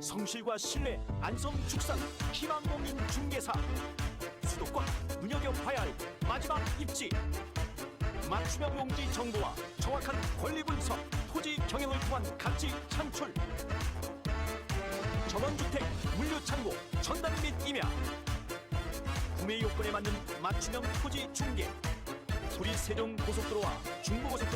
성실과 신뢰 안성 축산 희망공인 중개사. 수도권 눈여겨봐야 할 마지막 입지. 맞춤형 용지 정보와 정확한 권리 분석 토지 경영을 통한 가치 창출. 전원주택 물류창고 전단 및 임야. 구매 요건에 맞는 맞춤형 토지 중개. 우리 세종 고속도로와 중부고속도로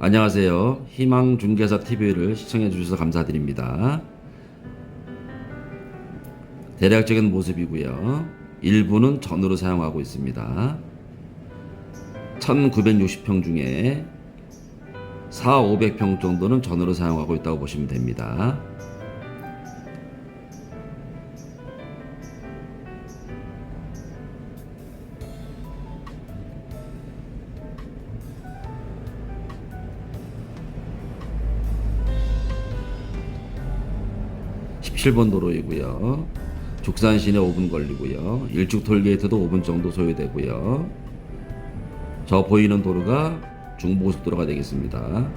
안녕하세요. 희망중개사 TV를 시청해 주셔서 감사드립니다. 대략적인 모습이고요. 일부는 전으로 사용하고 있습니다. 1960평 중에 4, 500평 정도는 전으로 사용하고 있다고 보시면 됩니다. 십칠 번 도로이고요. 죽산 시내 5분 걸리고요. 일축 톨게이트도 5분 정도 소요되고요. 저 보이는 도로가 중부고속도로가 되겠습니다.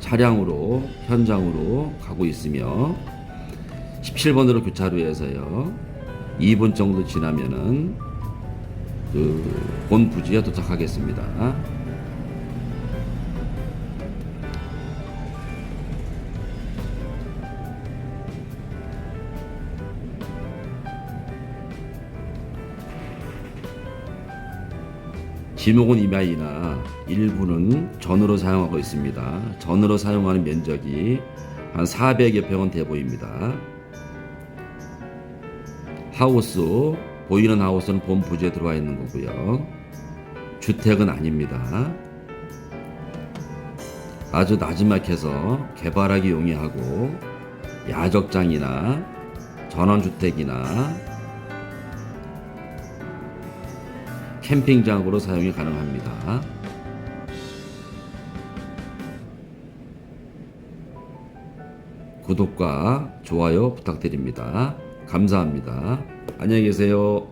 차량으로 현장으로 가고 있으며 17번으로 교차로에서요. 2분 정도 지나면은 그본 부지에 도착하겠습니다. 지목은 이마이나 일부는 전으로 사용하고 있습니다. 전으로 사용하는 면적이 한 400여 평은 돼 보입니다. 하우스, 보이는 하우스는 본 부지에 들어와 있는 거고요. 주택은 아닙니다. 아주 나지막해서 개발하기 용이하고 야적장이나 전원주택이나 캠핑장으로 사용이 가능합니다. 구독과 좋아요 부탁드립니다. 감사합니다. 안녕히 계세요.